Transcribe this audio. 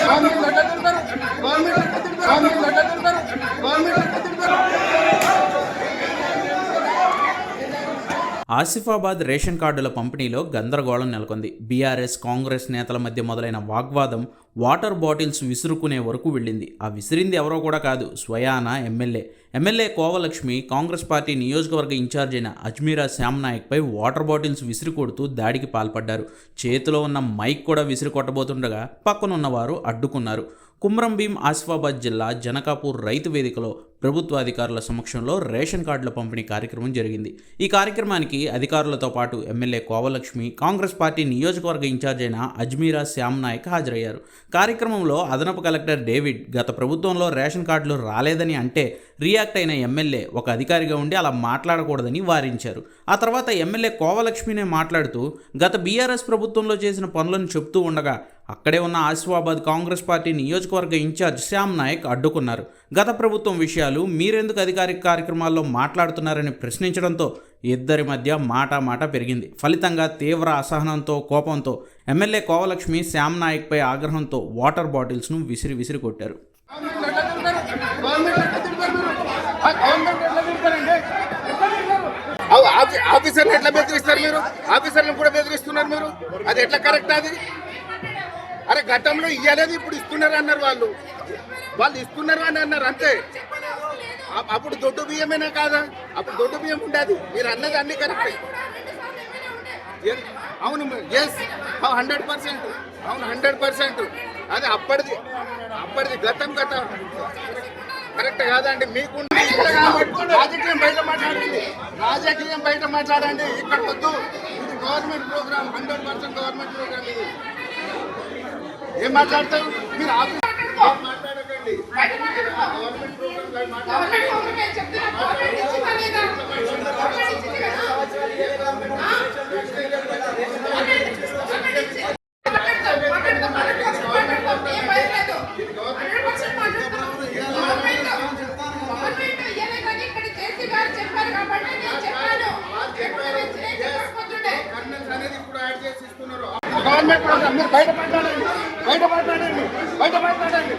కాదు ఆసిఫాబాద్ రేషన్ కార్డుల పంపిణీలో గందరగోళం నెలకొంది. బీఆర్ఎస్ కాంగ్రెస్ నేతల మధ్య మొదలైన వాగ్వాదం వాటర్ బాటిల్స్ విసురుకునే వరకు వెళ్ళింది. ఆ విసిరింది ఎవరో కూడా కాదు స్వయాన MLA. MLA Kovalakshmi Congress party నియోజకవర్గ ఇన్ఛార్జ్ అయిన అజ్మీరా శ్యామ్నాయక్పై వాటర్ బాటిల్స్ విసిరి కొడుతూ దాడికి పాల్పడ్డారు. చేతిలో ఉన్న మైక్ కూడా విసిరి కొట్టబోతుండగా పక్కనున్నవారు అడ్డుకున్నారు. కుమ్రం భీం ఆసిఫాబాద్ జిల్లా జనకాపూర్ రైతు వేదికలో ప్రభుత్వ అధికారుల సమక్షంలో రేషన్ కార్డుల పంపిణీ కార్యక్రమం జరిగింది. ఈ కార్యక్రమానికి అధికారులతో పాటు ఎమ్మెల్యే కోవలక్ష్మి కాంగ్రెస్ పార్టీ నియోజకవర్గ ఇన్ఛార్జ్ అయిన అజ్మీరా శ్యామ్ నాయక్ హాజరయ్యారు. కార్యక్రమంలో అదనపు కలెక్టర్ డేవిడ్ గత ప్రభుత్వంలో రేషన్ కార్డులు రాలేదని అంటే రియాక్ట్ అయిన ఎమ్మెల్యే ఒక అధికారిగా ఉండి అలా మాట్లాడకూడదని వారించారు. ఆ తర్వాత ఎమ్మెల్యే కోవలక్ష్మినే మాట్లాడుతూ గత బీఆర్ఎస్ ప్రభుత్వంలో చేసిన పనులను చెప్తూ ఉండగా అక్కడే ఉన్న ఆసిఫాబాద్ కాంగ్రెస్ పార్టీ నియోజకవర్గ ఇన్ఛార్జ్ శ్యామ్ నాయక్ అడ్డుకున్నారు. గత ప్రభుత్వం విషయాలు మీరెందుకు అధికారిక కార్యక్రమాల్లో మాట్లాడుతున్నారని ప్రశ్నించడంతో ఇద్దరి మధ్య మాట మాట పెరిగింది. ఫలితంగా తీవ్ర అసహనంతో కోపంతో ఎమ్మెల్యే కోవలక్ష్మి శ్యామ్ నాయక్పై ఆగ్రహంతో వాటర్ బాటిల్స్ను విసిరి విసిరి కొట్టారు. ఆఫీసర్ ఆఫీసర్ని ఎట్లా బెదిరిస్తారు మీరు? ఆఫీసర్లను కూడా బెదిరిస్తున్నారు మీరు? అది ఎట్లా కరెక్ట్ అది? అరే గతంలో ఇయ్యలేదు ఇప్పుడు ఇస్తున్నారు అన్నారు వాళ్ళు. వాళ్ళు ఇస్తున్నారు అని అన్నారు అంతే. అప్పుడు దొడ్డు బియ్యమేనా కాదా? అప్పుడు దొడ్డు బియ్యం ఉండేది. మీరు అన్నది అన్ని కరెక్ట్. అవును ఎస్ హండ్రెడ్ పర్సెంట్ అవును హండ్రెడ్ పర్సెంట్ అది అప్పటిది. అప్పటిది గతం గతం కరెక్ట్ కాదండి మీకు రాజకీయం బయట మాట్లాడండి. రాజకీయం బయట మాట్లాడండి. ఇక్కడ వద్దు. ఇది government programme. Hundred percent government programme ఇది. ఏం మాట్లాడతారు? మీరు మాట్లాడకండి. గవర్నమెంట్ ప్రోగ్రామ్ మీరు బయట మాట్లాడాలి బయట మాట్లాడండి బయట మాట్లాడండి